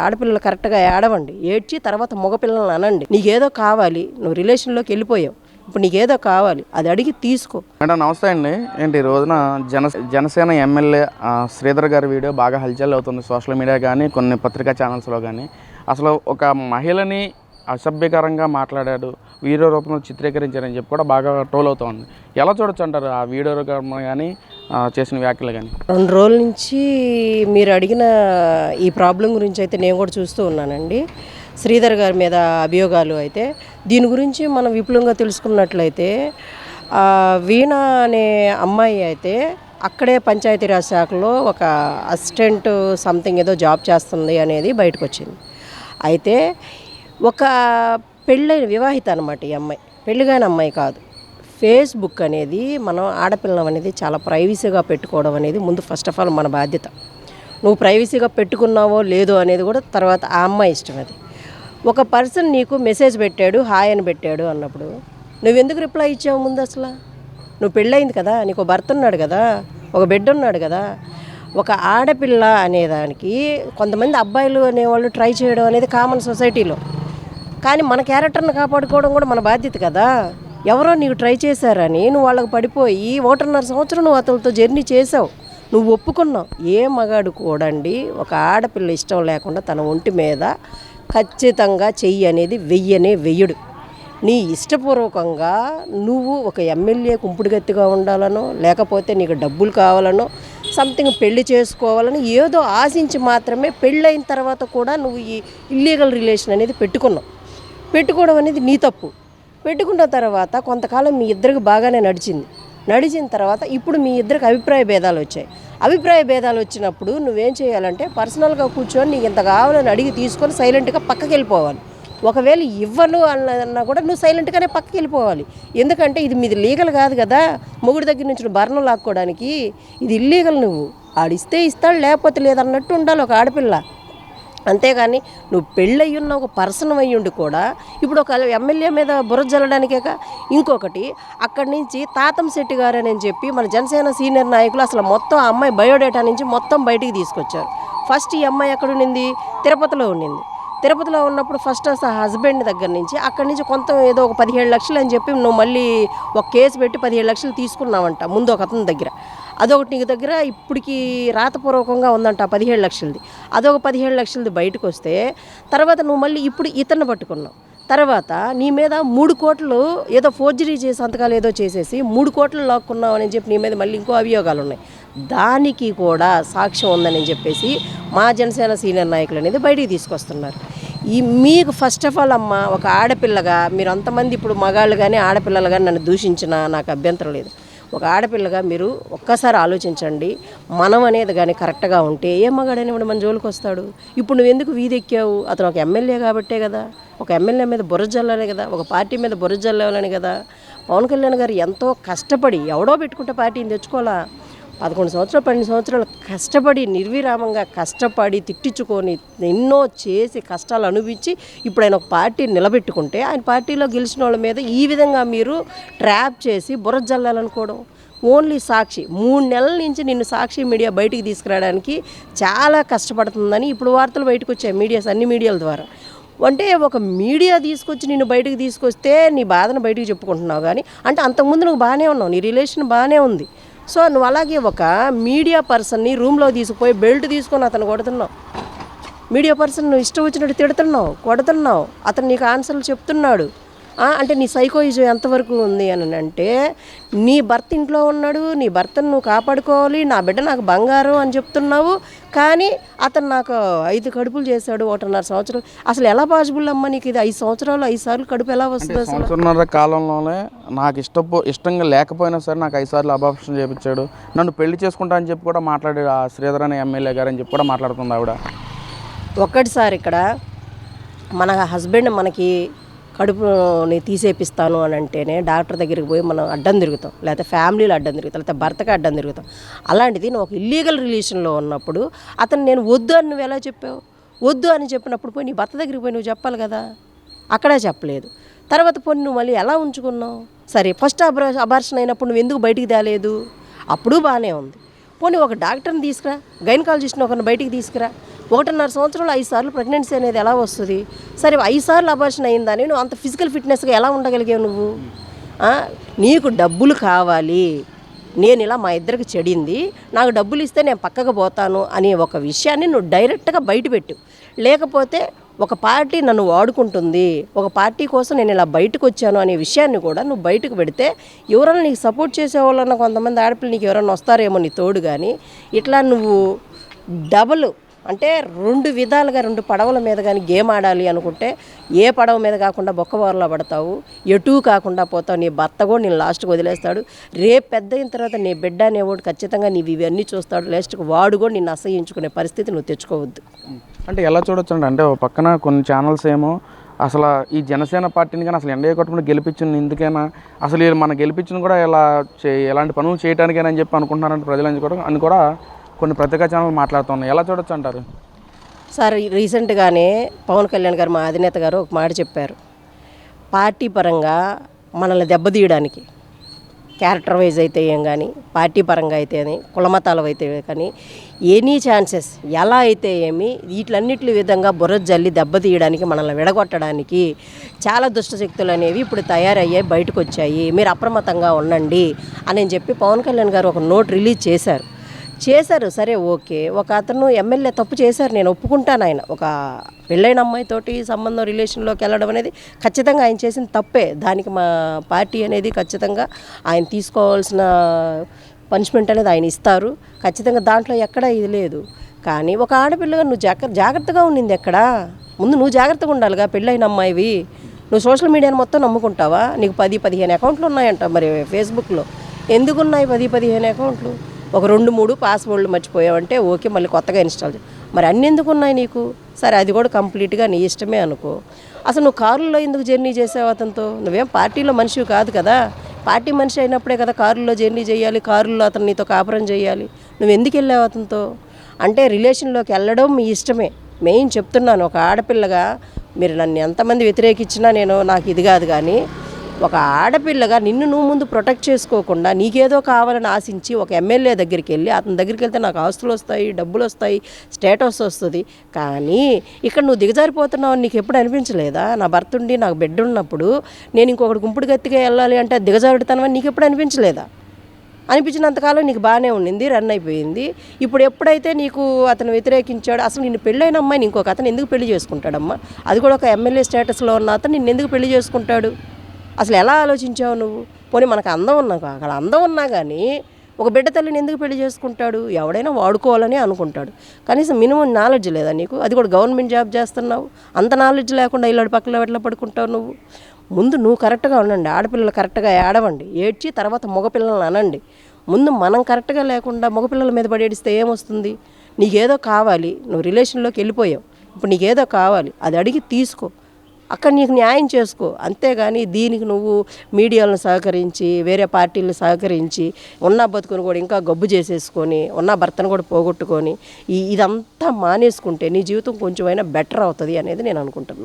ఆడపిల్లలు కరెక్ట్గా ఏడవండి. ఏడ్చి తర్వాత మగపిల్లలను అనండి. నీకేదో కావాలి నువ్వు రిలేషన్లోకి వెళ్ళిపోయావు. ఇప్పుడు నీకేదో కావాలి అది అడిగి తీసుకో. మేడం నమస్తే అండి. ఏంటి ఈ రోజున జన జనసేన ఎమ్మెల్యే శ్రీధర్ గారి వీడియో బాగా హల్చల్ అవుతుంది సోషల్ మీడియా కానీ కొన్ని పత్రికా ఛానల్స్లో కానీ అసలు ఒక మహిళని అసభ్యకరంగా మాట్లాడాడు వీడియో రూపంలో చిత్రీకరించారని చెప్పి కూడా బాగా ట్రోల్ అవుతూ ఉంది ఎలా చూడొచ్చు అంటారు ఆ వీడియో రూపంలో కానీ చేసిన వ్యాఖ్యలు కానీ? రెండు రోజుల నుంచి మీరు అడిగిన ఈ ప్రాబ్లం గురించి అయితే నేను కూడా చూస్తూ ఉన్నానండి. శ్రీధర్ గారి మీద అభియోగాలు అయితే. దీని గురించి మనం విపులంగా తెలుసుకున్నట్లయితే వీణ అనే అమ్మాయి అయితే అక్కడే పంచాయతీరాజ్ శాఖలో ఒక అసిస్టెంట్ సంథింగ్ ఏదో జాబ్ చేస్తుంది అనేది బయటకు వచ్చింది అయితే ఒక పెళ్ళైన వివాహిత అనమాట ఈ అమ్మాయి. పెళ్ళిగాని అమ్మాయి కాదు. ఫేస్బుక్ అనేది మనం ఆడపిల్లం అనేది చాలా ప్రైవసీగా పెట్టుకోవడం అనేది ముందు ఫస్ట్ ఆఫ్ ఆల్ మన బాధ్యత. నువ్వు ప్రైవసీగా పెట్టుకున్నావో లేదో అనేది కూడా తర్వాత ఆ అమ్మాయి ఇష్టం అది. ఒక పర్సన్ నీకు మెసేజ్ పెట్టాడు హాయ్ అని పెట్టాడు అన్నప్పుడు నువ్వెందుకు రిప్లై ఇచ్చావు ముందు అసలు? నువ్వు పెళ్ళయింది కదా నీకు ఒక భర్త ఉన్నాడు కదా ఒక బిడ్డ ఉన్నాడు కదా ఒక ఆడపిల్ల అనేదానికి కొంతమంది అబ్బాయిలు అనేవాళ్ళు ట్రై చేయడం అనేది కామన్ సొసైటీలో కానీ మన క్యారెక్టర్ని కాపాడుకోవడం కూడా మన బాధ్యత కదా. ఎవరో నీకు ట్రై చేశారని నువ్వు వాళ్ళకి పడిపోయి ఒకటిన్నర సంవత్సరం నువ్వు అతనితో జర్నీ చేసావు నువ్వు ఒప్పుకున్నావు. ఏ మగాడు కూడండి ఒక ఆడపిల్ల ఇష్టం లేకుండా తన ఒంటి మీద ఖచ్చితంగా చెయ్యి అనేది వెయ్యనే వెయ్యడు. నీ ఇష్టపూర్వకంగా నువ్వు ఒక ఎమ్మెల్యే కుంపుడుగత్తిగా ఉండాలనో లేకపోతే నీకు డబ్బులు కావాలనో సంథింగ్ పెళ్ళి చేసుకోవాలని ఏదో ఆశించి మాత్రమే పెళ్ళైన తర్వాత కూడా నువ్వు ఈ ఇల్లీగల్ రిలేషన్ అనేది పెట్టుకున్నావు. పెట్టుకోవడం అనేది నీ తప్పు. పెట్టుకున్న తర్వాత కొంతకాలం మీ ఇద్దరికి బాగానే నడిచింది. నడిచిన తర్వాత ఇప్పుడు మీ ఇద్దరికి అభిప్రాయ భేదాలు వచ్చాయి. అభిప్రాయ భేదాలు వచ్చినప్పుడు నువ్వేం చేయాలంటే పర్సనల్గా కూర్చొని నీకు ఇంత కావాలని అడిగి తీసుకొని సైలెంట్గా పక్కకి వెళ్ళిపోవాలి. ఒకవేళ ఇవ్వను అన్నా కూడా నువ్వు సైలెంట్గానే పక్కకి వెళ్ళిపోవాలి. ఎందుకంటే ఇది మీది లీగల్ కాదు కదా. మొగుడి దగ్గర నుంచి నువ్వు భరణం లాక్కోవడానికి ఇది ఇల్లీగల్ నువ్వు. ఆడిస్తే ఇస్తాడు లేకపోతే లేదన్నట్టు ఉండాలి ఒక ఆడపిల్ల. అంతేగాని నువ్వు పెళ్ళయి ఉన్న ఒక పర్సన్ అయ్యుండి కూడా ఇప్పుడు ఒక ఎమ్మెల్యే మీద బుర్ర జల్లడానికేక? ఇంకొకటి అక్కడి నుంచి తాతం శెట్టి గారు అని చెప్పి మన జనసేన సీనియర్ నాయకులు అసలు మొత్తం ఆ అమ్మాయి బయోడేటా నుంచి మొత్తం బయటికి తీసుకొచ్చారు. ఫస్ట్ ఈ అమ్మాయి ఎక్కడ ఉండింది? తిరుపతిలో ఉండింది. తిరుపతిలో ఉన్నప్పుడు ఫస్ట్ అసలు హస్బెండ్ దగ్గర నుంచి అక్కడి నుంచి కొంత ఏదో ఒక పదిహేడు లక్షలు అని చెప్పి నువ్వు మళ్ళీ ఒక కేసు పెట్టి పదిహేడు లక్షలు తీసుకున్నావంట ముందు ఒక అతని దగ్గర. అదొకటి నీకు దగ్గర ఇప్పటికి రాతపూర్వకంగా ఉందంట పదిహేడు లక్షలది. అదొక పదిహేడు లక్షలది బయటకు వస్తే తర్వాత నువ్వు మళ్ళీ ఇప్పుడు ఇతన్ని పట్టుకున్నావు. తర్వాత నీ మీద మూడు కోట్లు ఏదో ఫోర్జరీ చేసి సంతకాలు ఏదో చేసేసి మూడు కోట్లు లాక్కున్నావు అని చెప్పి నీ మీద మళ్ళీ ఇంకో అభియోగాలు ఉన్నాయి దానికి కూడా సాక్ష్యం ఉందని చెప్పేసి మా జనసేన సీనియర్ నాయకులు అనేది బయటికి తీసుకొస్తున్నారు. ఈ మీకు ఫస్ట్ ఆఫ్ ఆల్ అమ్మ ఒక ఆడపిల్లగా మీరు అంతమంది ఇప్పుడు మగాళ్ళు కానీ ఆడపిల్లలు కానీ నన్ను దూషించిన నాకు అభ్యంతరం లేదు. ఒక ఆడపిల్లగా మీరు ఒక్కసారి ఆలోచించండి మనం అనేది కానీ కరెక్ట్గా ఉంటే ఏ మగాడని మన జోలికి వస్తాడు? ఇప్పుడు నువ్వు ఎందుకు వీధి ఎక్కావు? అతను ఒక ఎమ్మెల్యే కాబట్టే కదా. ఒక ఎమ్మెల్యే మీద బుర్ర జల్లాలి కదా. ఒక పార్టీ మీద బుర్ర జల్లాలని కదా. పవన్ కళ్యాణ్ గారు ఎంతో కష్టపడి ఎవడో పెట్టుకుంటే పార్టీని తెచ్చుకోవాలా? పదకొండు సంవత్సరాలు పన్నెండు సంవత్సరాలు కష్టపడి నిర్విరామంగా కష్టపడి తిట్టించుకొని ఎన్నో చేసి కష్టాలు అనుభవించి ఇప్పుడు ఆయన ఒక పార్టీ నిలబెట్టుకుంటే ఆయన పార్టీలో గెలిచిన వాళ్ళ మీద ఈ విధంగా మీరు ట్రాప్ చేసి బుర్ర జల్లాలనుకోవడం. ఓన్లీ సాక్షి. మూడు నెలల నుంచి నిన్ను సాక్షి మీడియా బయటికి తీసుకురావడానికి చాలా కష్టపడుతుందని ఇప్పుడు వార్తలు బయటకు వచ్చాయి మీడియాస్ అన్ని మీడియాల ద్వారా. అంటే ఒక మీడియా తీసుకొచ్చి నిన్ను బయటకు తీసుకొస్తే నీ బాధను బయటకు చెప్పుకుంటున్నావు కానీ అంటే అంతకుముందు నువ్వు బాగానే ఉన్నావు నీ రిలేషన్ బాగానే ఉంది. సో నువ్వు అలాగే ఒక మీడియా పర్సన్ని రూమ్లో తీసుకుపోయి బెల్ట్ తీసుకొని అతను కొడుతున్నావు. మీడియా పర్సన్ నువ్వు ఇష్టం వచ్చినట్టు తిడుతున్నావు కొడుతున్నావు. అతను నీకు ఆన్సర్లు చెప్తున్నాడు. అంటే నీ సైకోయిజం ఎంతవరకు ఉంది అని అంటే నీ భర్త ఇంట్లో ఉన్నాడు నీ భర్తను నువ్వు కాపాడుకోవాలి నా బిడ్డ నాకు బంగారం అని చెప్తున్నావు కానీ అతను నాకు ఐదు కడుపులు చేశాడు ఒకటిన్నర సంవత్సరం అసలు ఎలా పాసిబుల్ అమ్మా నీకు ఇది ఐదు సంవత్సరాలు ఐదు సార్లు కడుపు ఎలా వస్తుంది సంవత్సరంన్నర కాలంలోనే నాకు ఇష్టపో ఇష్టంగా లేకపోయినా సరే నాకు ఐదు సార్లు అబాప్షన్ చేయించాడు నన్ను పెళ్ళి చేసుకుంటా అని చెప్పి కూడా మాట్లాడాడు ఆ శ్రీధర్ అనే ఎమ్మెల్యే గారు అని చెప్పి కూడా మాట్లాడుతుంది ఆవిడ. ఒక్కటిసారి ఇక్కడ మన హస్బెండ్ మనకి కడుపుని తీసేపిస్తాను అని అంటేనే డాక్టర్ దగ్గరికి పోయి మనం అడ్డం తిరుగుతాం. లేకపోతే ఫ్యామిలీలో అడ్డం తిరుగుతాం. లేకపోతే భర్తకి అడ్డం తిరుగుతాం. అలాంటిది నువ్వు ఒక ఇల్లీగల్ రిలేషన్లో ఉన్నప్పుడు అతను నేను వద్దు అని నువ్వు ఎలా చెప్పావు? వద్దు అని చెప్పినప్పుడు పోయి నీ భర్త దగ్గరికి పోయి నువ్వు చెప్పాలి కదా? అక్కడే చెప్పలేదు. తర్వాత పోయి నువ్వు మళ్ళీ ఎలా ఉంచుకున్నావు? సరే ఫస్ట్ అబర్ అబార్షన్ అయినప్పుడు నువ్వు ఎందుకు బయటికి తేలేదు? అప్పుడు బాగానే ఉంది. పోనీ ఒక డాక్టర్ని తీసుకురా గైనకాలజిస్ట్ని ఒకరిని బయటికి తీసుకురా. ఒకటిన్నర సంవత్సరంలో ఐదు సార్లు ప్రెగ్నెన్సీ అనేది ఎలా వస్తుంది? సరే ఐదు సార్లు అబార్షన్ అయిందని నువ్వు అంత ఫిజికల్ ఫిట్నెస్గా ఎలా ఉండగలిగావు నువ్వు? నీకు డబ్బులు కావాలి. నేను ఇలా మా ఇద్దరికి చెడింది. నాకు డబ్బులు ఇస్తే నేను పక్కకు పోతాను అనే ఒక విషయాన్ని నువ్వు డైరెక్ట్గా బయటపెట్టు లేకపోతే ఒక పార్టీ నన్ను వాడుకుంటుంది. ఒక పార్టీ కోసం నేను ఇలా బయటకు వచ్చాను అనే విషయాన్ని కూడా నువ్వు బయటకు పెడితే ఎవరైనా నీకు సపోర్ట్ చేసేవాళ్ళన్న కొంతమంది ఆడపిల్లలు నీకు ఎవరైనా వస్తారేమో నీ తోడు కానీ ఇట్లా నువ్వు డబల్ అంటే రెండు విధాలుగా రెండు పడవల మీద కానీ గేమ్ ఆడాలి అనుకుంటే ఏ పడవ మీద కాకుండా బొక్కబోరలా పడతావు ఎటూ కాకుండా పోతావు నీ భర్త కూడా నేను లాస్ట్కి వదిలేస్తాడు. రేపు పెద్ద అయిన తర్వాత నీ బిడ్డ అనేవాడు ఖచ్చితంగా నీవు ఇవన్నీ చూస్తాడు లాస్ట్కి వాడు కూడా నిన్ను అసహించుకునే పరిస్థితి నువ్వు తెచ్చుకోవద్దు. అంటే ఎలా చూడొచ్చు అండి అంటే ఓ పక్కన కొన్ని ఛానల్స్ ఏమో అసలు ఈ జనసేన పార్టీని కానీ అసలు ఎండయ్య కొట్టుకుని గెలిపించింది ఎందుకైనా అసలు మనం మన గెలిపించిన కూడా ఇలా చే ఎలాంటి పనులు చేయడానికైనా అని చెప్పి అనుకుంటున్నారంటే ప్రజలని కూడా అని కూడా కొన్ని పత్రికా ఛానల్ మాట్లాడుతున్నాయి. ఎలా చూడొచ్చు అంటారు? సార్ రీసెంట్గానే పవన్ కళ్యాణ్ గారు మా అధినేత గారు ఒక మాట చెప్పారు. పార్టీ పరంగా మనల్ని దెబ్బతీయడానికి క్యారెక్టర్ వైజ్ అయితే ఏం కానీ పార్టీ పరంగా అయితే అని కులమతాలు అయితే కానీ ఎనీ ఛాన్సెస్ ఎలా అయితే ఏమి వీటిలన్నిటి విధంగా బుర్ర జల్లి దెబ్బతీయడానికి మనల్ని విడగొట్టడానికి చాలా దుష్టశక్తులు అనేవి ఇప్పుడు తయారయ్యాయి బయటకు వచ్చాయి మీరు అప్రమత్తంగా ఉండండి అని చెప్పి పవన్ కళ్యాణ్ గారు ఒక నోట్ రిలీజ్ చేశారు. చేశారు. సరే ఓకే. ఒక అతను ఎమ్మెల్యే తప్పు చేశారు. నేను ఒప్పుకుంటాను ఆయన. ఒక పెళ్ళైన అమ్మాయితోటి సంబంధం రిలేషన్లోకి వెళ్ళడం అనేది ఖచ్చితంగా ఆయన చేసిన తప్పే. దానికి మా పార్టీ అనేది ఖచ్చితంగా ఆయన తీసుకోవాల్సిన పనిష్మెంట్ అనేది ఆయన ఇస్తారు. ఖచ్చితంగా దాంట్లో ఎక్కడ ఇది లేదు. కానీ ఒక ఆడపిల్లగా నువ్వు జాగ్రత్త జాగ్రత్తగా ఉండింది ఎక్కడా? ముందు నువ్వు జాగ్రత్తగా ఉండాలిగా పెళ్ళైన అమ్మాయివి. నువ్వు సోషల్ మీడియాని మొత్తం నమ్ముకుంటావా? నీకు పది పదిహేను అకౌంట్లు ఉన్నాయంట మరి ఫేస్బుక్లో. ఎందుకున్నాయి పది పదిహేను అకౌంట్లు? ఒక రెండు మూడు పాస్వర్డ్లు మర్చిపోయావంటే ఓకే మళ్ళీ కొత్తగా ఇన్స్టాల్ మరి అన్ని ఎందుకు ఉన్నాయి నీకు? సరే అది కూడా కంప్లీట్గా నీ ఇష్టమే అనుకో. అసలు నువ్వు కారులో ఎందుకు జర్నీ చేసావు అతనితో? నువ్వేం పార్టీలో మనిషివి కాదు కదా. పార్టీ మనిషి అయినప్పుడే కదా కారులో జర్నీ చేయాలి కారులో అతను నీతో కాపురం చేయాలి. నువ్వు ఎందుకు వెళ్ళావు అతనితో? అంటే రిలేషన్లోకి వెళ్ళడం మీ ఇష్టమే. మెయిన్ చెప్తున్నాను ఒక ఆడపిల్లగా మీరు నన్ను ఎంతమంది వ్యతిరేకించినా నేను నాకు ఇది కాదు కానీ ఒక ఆడపిల్లగా నిన్ను నువ్వు ముందు ప్రొటెక్ట్ చేసుకోకుండా నీకేదో కావాలని ఆశించి ఒక ఎమ్మెల్యే దగ్గరికి వెళ్ళి అతని దగ్గరికి వెళ్తే నాకు ఆస్తులు వస్తాయి డబ్బులు వస్తాయి స్టేటస్ వస్తుంది. కానీ ఇక్కడ నువ్వు దిగజారిపోతున్నావు నీకు ఎప్పుడు అనిపించలేదా? నా భర్త ఉండి నాకు బిడ్డ ఉన్నప్పుడు నేను ఇంకొకటి గుంపుడు గత్తిగా వెళ్ళాలి అంటే అది దిగజారుడుతానని నీకు ఎప్పుడు అనిపించలేదా? అనిపించినంతకాలం నీకు బాగానే ఉండింది రన్ అయిపోయింది. ఇప్పుడు ఎప్పుడైతే నీకు అతను వ్యతిరేకించాడు అసలు నిన్ను పెళ్ళైన అమ్మాయిని ఇంకొక అతను ఎందుకు పెళ్ళి చేసుకుంటాడమ్మా? అది కూడా ఒక ఎమ్మెల్యే స్టేటస్లో ఉన్న అతను నిన్ను ఎందుకు పెళ్ళి చేసుకుంటాడు? అసలు ఎలా ఆలోచించావు నువ్వు? పోనీ మనకు అందం ఉన్నా అక్కడ అందం ఉన్నా కానీ ఒక బిడ్డ తల్లిని ఎందుకు పెళ్ళి చేసుకుంటాడు? ఎవడైనా వాడుకోవాలని అనుకుంటాడు. కనీసం మినిమం నాలెడ్జ్ లేదా నీకు? అది కూడా గవర్నమెంట్ జాబ్ చేస్తున్నావు. అంత నాలెడ్జ్ లేకుండా ఇల్లాడు పక్కన ఎట్లా పడుకుంటావు నువ్వు? ముందు నువ్వు కరెక్ట్గా ఉండండి. ఆడపిల్లలు కరెక్ట్గా ఏడవండి. ఏడ్చి తర్వాత మగపిల్లల్ని అనండి. ముందు మనం కరెక్ట్గా లేకుండా మగపిల్లల మీద పడి ఏడిస్తే ఏమొస్తుంది? నీకేదో కావాలి. నువ్వు రిలేషన్లోకి వెళ్ళిపోయావు. ఇప్పుడు నీకేదో కావాలి. అది అడిగి తీసుకో. అక్కడ నీకు న్యాయం చేసుకో. అంతేగాని దీనికి నువ్వు మీడియాలను సహకరించి వేరే పార్టీలను సహకరించి ఉన్న బతుకుని కూడా ఇంకా గబ్బు చేసేసుకొని ఉన్న భర్తను కూడా పోగొట్టుకొని ఈ ఇదంతా మానేసుకుంటే నీ జీవితం కొంచెమైనా బెటర్ అవుతుంది అనేది నేను అనుకుంటున్నాను